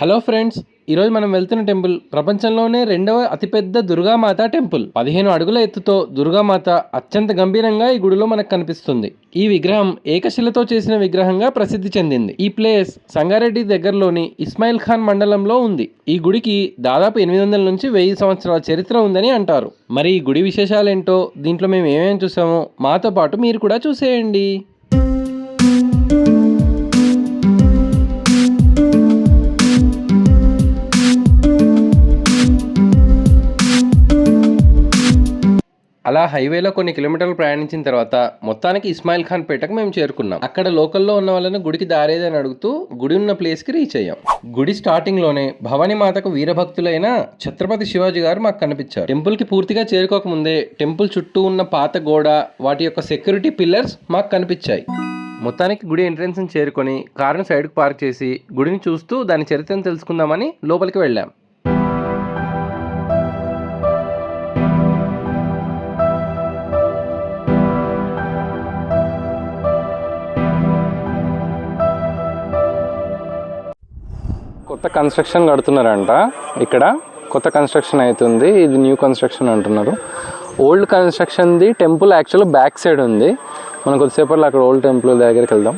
Hello friends ఈరోజు మనం వెళ్తున్న టెంపుల్ ప్రపంచంలోనే రెండవ అతిపెద్ద దుర్గామాత టెంపుల్. పదిహేను అడుగుల ఎత్తుతో దుర్గామాత అత్యంత గంభీరంగా ఈ గుడిలో మనకు కనిపిస్తుంది. ఈ విగ్రహం ఏకశిలతో చేసిన విగ్రహంగా ప్రసిద్ధి చెందింది. ఈ ప్లేస్ సంగారెడ్డి దగ్గరలోని ఇస్మాయిల్ ఖాన్ మండలంలో ఉంది. ఈ గుడికి దాదాపు ఎనిమిది వందల నుంచి వెయ్యి సంవత్సరాల చరిత్ర ఉందని అంటారు. మరి ఈ గుడి విశేషాలేంటో దీంట్లో మేము ఏమేమి చూసామో మాతో పాటు మీరు కూడా చూసేయండి. అలా హైవేలో కొన్ని కిలోమీటర్లు ప్రయాణించిన తర్వాత మొత్తానికి ఇస్మాయిల్ ఖాన్ పేటకు మేము చేరుకున్నాం. అక్కడ లోకల్లో ఉన్న వాళ్ళని గుడికి దారేదని అడుగుతూ గుడి ఉన్న ప్లేస్కి రీచ్ అయ్యాం. గుడి స్టార్టింగ్లోనే భవాని భవానీ మాతకు వీరభక్తులైన ఛత్రపతి శివాజీ గారు మాకు కనిపించారు. టెంపుల్కి పూర్తిగా చేరుకోకముందే టెంపుల్ చుట్టూ ఉన్న పాత గోడ వాటి యొక్క సెక్యూరిటీ పిల్లర్స్ మాకు కనిపించాయి. మొత్తానికి గుడి ఎంట్రెన్స్ని చేరుకొని కారుని సైడ్కు పార్క్ చేసి గుడిని చూస్తూ దాని చరిత్రను తెలుసుకుందామని లోపలికి వెళ్ళాం. కొత్త కన్స్ట్రక్షన్ కడుతున్నారంట. ఇక్కడ కొత్త కన్స్ట్రక్షన్ అవుతుంది ఇది న్యూ కన్స్ట్రక్షన్ అంటున్నారు. ఓల్డ్ కన్స్ట్రక్షన్ది టెంపుల్ యాక్చువల్ బ్యాక్ సైడ్ ఉంది. మనం కొద్దిసేపట్లో అక్కడ ఓల్డ్ టెంపుల్ దగ్గరికి వెళ్దాం.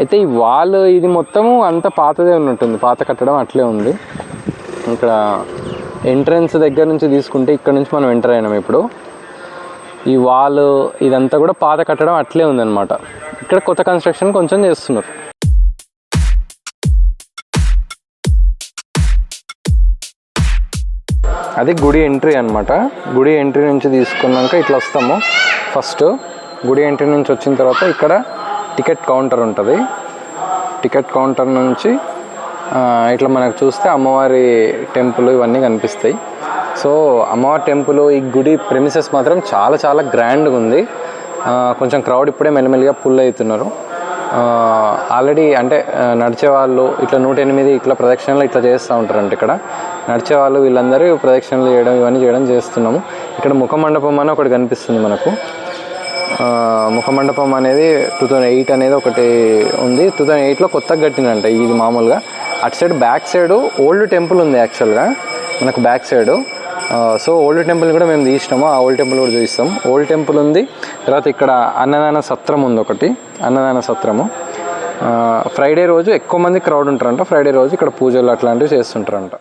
అయితే ఈ వాల్ ఇది మొత్తము అంత పాతదే ఉన్నట్టుంది. పాత కట్టడం అట్లే ఉంది. ఇక్కడ ఎంట్రన్స్ దగ్గర నుంచి తీసుకుంటే ఇక్కడ నుంచి మనం ఎంటర్ అయినాం ఇప్పుడు. ఈ వాల్ ఇదంతా కూడా పాత కట్టడం అట్లే ఉందన్నమాట. ఇక్కడ కొత్త కన్స్ట్రక్షన్ కొంచెం చేస్తున్నారు. అది గుడి ఎంట్రీ అనమాట గుడి ఎంట్రీ నుంచి తీసుకున్నాక ఇట్లా వస్తాము. ఫస్ట్ గుడి ఎంట్రీ నుంచి వచ్చిన తర్వాత ఇక్కడ టికెట్ కౌంటర్ ఉంటుంది. టికెట్ కౌంటర్ నుంచి ఇట్లా మనకు చూస్తే అమ్మవారి టెంపుల్ ఇవన్నీ కనిపిస్తాయి. సో అమ్మవారి టెంపుల్ ఈ గుడి ప్రెమిసెస్ మాత్రం చాలా చాలా గ్రాండ్గా ఉంది. కొంచెం క్రౌడ్ ఇప్పుడే మెల్లమెల్లిగా పుల్ అవుతున్నారు. ఆల్రెడీ అంటే నడిచే వాళ్ళు ఇట్లా నూట ఎనిమిది ఇట్లా ప్రదక్షిణలు ఇట్లా చేస్తూ ఉంటారంట ఇక్కడ. నడిచే వాళ్ళు వీళ్ళందరూ ప్రదక్షిణలు చేయడం ఇవన్నీ చేయడం చేస్తున్నాము. ఇక్కడ ముఖ మండపం అని ఒకటి కనిపిస్తుంది మనకు. ముఖమండపం ముఖ మండపం అనేది టూ థౌజండ్ ఎయిట్ అనేది ఒకటి ఉంది. టూ థౌజండ్ ఎయిట్లో కొత్తగా కట్టిందంట ఇది మామూలుగా. అటు side back side old temple ఉంది యాక్చువల్గా మనకు back side. So old temple కూడా మేము తీసినాము. ఆ ఓల్డ్ టెంపుల్ కూడా చూపిస్తాం. ఓల్డ్ టెంపుల్ ఉంది. తర్వాత ఇక్కడ అన్నదాన సత్రం ఉంది ఒకటి. అన్నదాన సత్రము. ఫ్రైడే రోజు ఎక్కువ మంది క్రౌడ్ ఉంటారంట. ఫ్రైడే రోజు ఇక్కడ పూజలు అట్లాంటివి చేస్తుంటారంట.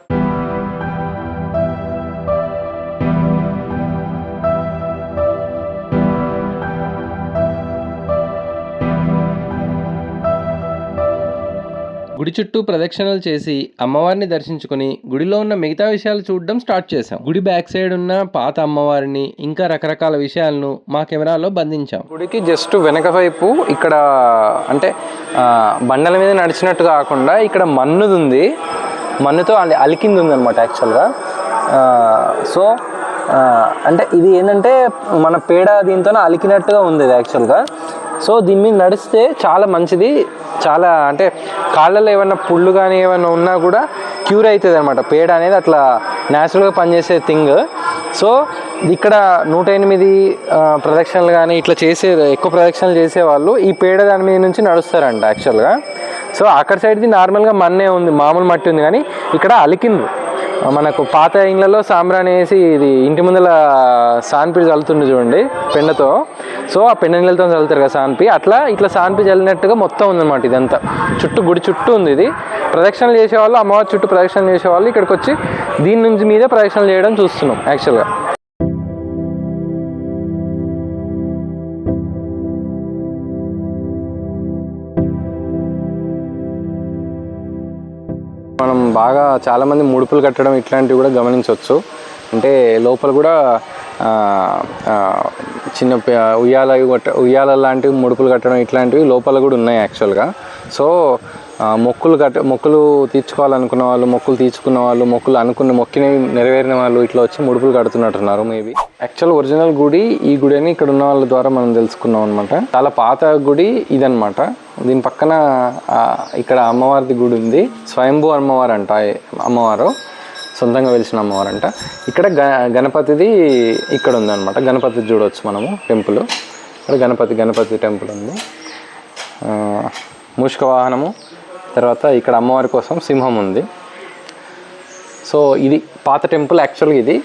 గుడి చుట్టూ ప్రదక్షిణలు చేసి అమ్మవారిని దర్శించుకొని గుడిలో ఉన్న మిగతా విషయాలు చూడడం స్టార్ట్ చేశాం. గుడి బ్యాక్ సైడ్ ఉన్న పాత అమ్మవారిని ఇంకా రకరకాల విషయాలను మా కెమెరాలో బంధించాం. గుడికి జస్ట్ వెనక వైపు ఇక్కడ అంటే బండల మీద నడిచినట్టు కాకుండా ఇక్కడ మన్నుది ఉంది మన్నుతో అలికింది ఉంది అనమాట యాక్చువల్గా సో అంటే ఇది ఏంటంటే మన పేడ దీంతో అలికినట్టుగా ఉంది యాక్చువల్గా. సో దీని మీద నడిస్తే చాలా మంచిది. చాలా అంటే కాళ్ళలో ఏమన్నా పుళ్ళు కానీ ఏమన్నా ఉన్నా కూడా క్యూర్ అవుతుంది అనమాట పేడ అనేది అట్లా న్యాచురల్గా పనిచేసే థింగ్ సో ఇక్కడ నూట ఎనిమిది ప్రదక్షిణలు కానీ ఇట్లా చేసే ఎక్కువ ప్రదక్షిణలు చేసేవాళ్ళు ఈ పేడ దాని మీద నుంచి నడుస్తారంట యాక్చువల్గా సో అక్కడ సైడ్ది నార్మల్గా మన్నే ఉంది మామూలు మట్టి ఉంది కానీ ఇక్కడ అలికిండ్రు. మనకు పాత ఇండ్లలో సాంబ్రాణి వేసి ఇది ఇంటి ముందల సాన్పి చల్లుతుండే చూడండి పెండతో సో ఆ పెండ నీళ్ళతో చల్లుతారు కదా సాన్పి. అట్లా ఇట్లా సాన్పి చల్లినట్టుగా మొత్తం ఉందన్నమాట ఇదంతా. చుట్టూ గుడి చుట్టూ ఉంది ఇది. ప్రదక్షిణలు చేసేవాళ్ళు అమ్మవారి చుట్టూ ప్రదక్షిణలు చేసేవాళ్ళు ఇక్కడికి వచ్చి దీని నుంచి మీద ప్రదక్షిణలు చేయడం చూస్తున్నాం యాక్చువల్గా బాగా చాలామంది ముడుపులు కట్టడం ఇట్లాంటివి కూడా గమనించవచ్చు. అంటే లోపల కూడా చిన్న ఉయ్యాల కట్ట ఉయ్యాల లాంటివి ముడుపులు కట్టడం ఇట్లాంటివి లోపల కూడా ఉన్నాయి యాక్చువల్గా సో మొక్కులు కట్ట మొక్కులు తీర్చుకోవాలనుకున్న వాళ్ళు మొక్కులు తీర్చుకున్న వాళ్ళు మొక్కులు అనుకున్న మొక్కిని నెరవేరిన వాళ్ళు ఇట్లా వచ్చి ముడుపులు కడుతున్నట్టున్నారు మేబీ యాక్చువల్ ఒరిజినల్ గుడి ఈ గుడి అని ఇక్కడ ఉన్న వాళ్ళ ద్వారా మనం తెలుసుకున్నాం అనమాట చాలా పాత గుడి ఇదనమాట దీని పక్కన ఇక్కడ అమ్మవారిది గుడి ఉంది. స్వయంభూ అమ్మవారు అంట అమ్మవారు. సొంతంగా వెలిసిన అమ్మవారు అంట ఇక్కడ గ గణపతిది ఇక్కడ ఉందన్నమాట. గణపతి చూడవచ్చు మనము టెంపుల్. ఇక్కడ గణపతి గణపతి టెంపుల్ ఉంది. మూషిక వాహనము. తర్వాత ఇక్కడ అమ్మవారి కోసం సింహం ఉంది. సో ఇది పాత టెంపుల్ యాక్చువల్గా ఇది.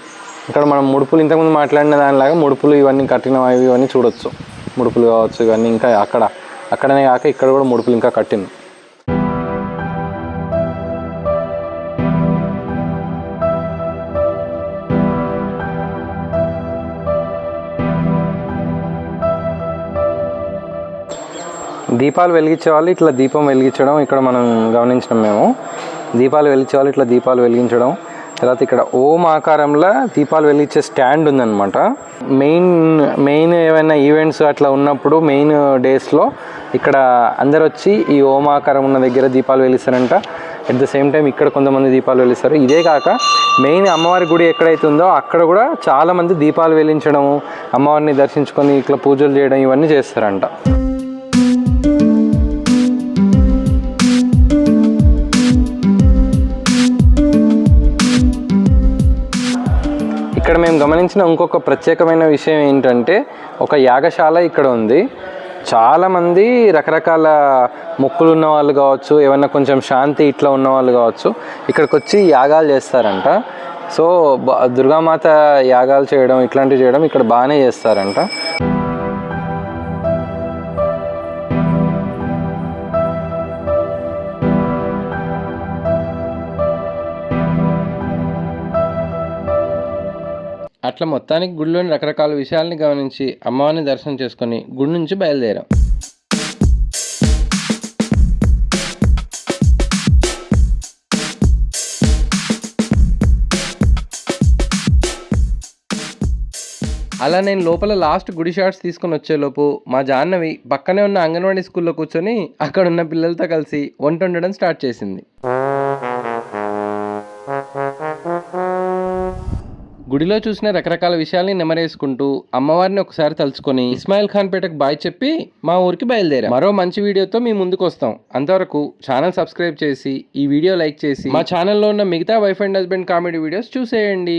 ఇక్కడ మనం ముడుపులు ఇంతకుముందు మాట్లాడిన దానిలాగా ముడుపులు ఇవన్నీ కట్టిన ఇవన్నీ చూడొచ్చు. ముడుపులు కావచ్చు ఇవన్నీ ఇంకా అక్కడ అక్కడనే కాక ఇక్కడ కూడా ముడుపులు ఇంకా కట్టింది దీపాలు వెలిగించే వాళ్ళు ఇట్లా దీపం వెలిగించడం ఇక్కడ మనం గమనించడం మేము. దీపాలు వెలిగించే వాళ్ళు ఇట్లా దీపాలు వెలిగించడం. తర్వాత ఇక్కడ ఓం ఆకారంలో దీపాలు వెలిగించే స్టాండ్ ఉందన్నమాట. మెయిన్ మెయిన్ ఏమైనా ఈవెంట్స్ అట్లా ఉన్నప్పుడు మెయిన్ డేస్లో ఇక్కడ అందరు వచ్చి ఈ ఓం ఆకారం ఉన్న దగ్గర దీపాలు వెలిస్తారంట అట్ ద సేమ్ టైం ఇక్కడ కొంతమంది దీపాలు వెలిస్తారు ఇదే కాక మెయిన్ అమ్మవారి గుడి ఎక్కడైతే ఉందో అక్కడ కూడా చాలామంది దీపాలు వెలిగించడం అమ్మవారిని దర్శించుకొని ఇట్లా పూజలు చేయడం ఇవన్నీ చేస్తారంట. ఇక్కడ గమనించిన ఇంకొక ప్రత్యేకమైన విషయం ఏంటంటే ఒక యాగశాల ఇక్కడ ఉంది. చాలామంది రకరకాల మొక్కులు ఉన్న వాళ్ళు కావచ్చు ఏమన్నా కొంచెం శాంతి ఇట్లా ఉన్న వాళ్ళు కావచ్చు ఇక్కడికి వచ్చి యాగాలు చేస్తారంట. సో బ- దుర్గామాత యాగాలు చేయడం ఇట్లాంటివి చేయడం ఇక్కడ బాగానే చేస్తారంట. అట్లా మొత్తానికి గుడిలోని రకరకాల విషయాల్ని గమనించి అమ్మవారిని దర్శనం చేసుకొని గుడి నుంచి బయలుదేరాం. అలా నేను లోపల లాస్ట్ గుడి షాట్స్ తీసుకొని వచ్చేలోపు మా జాహ్నవి పక్కనే ఉన్న అంగన్వాడీ స్కూల్లో కూర్చొని అక్కడ ఉన్న పిల్లలతో కలిసి వంట వండడం స్టార్ట్ చేసింది. గుడిలో చూసిన రకరకాల విషయాల్ని నెమరేసుకుంటూ అమ్మవారిని ఒకసారి తలుచుకొని ఇస్మాయిల్ ఖాన్ పేటకు బాయ్ చెప్పి మా ఊరికి బయలుదేరాం. మరో మంచి వీడియోతో మీ ముందుకు వస్తాం. అంతవరకు ఛానల్ సబ్స్క్రైబ్ చేసి ఈ వీడియో లైక్ చేసి మా ఛానల్లో ఉన్న మిగతా wife and husband comedy videos చూసేయండి.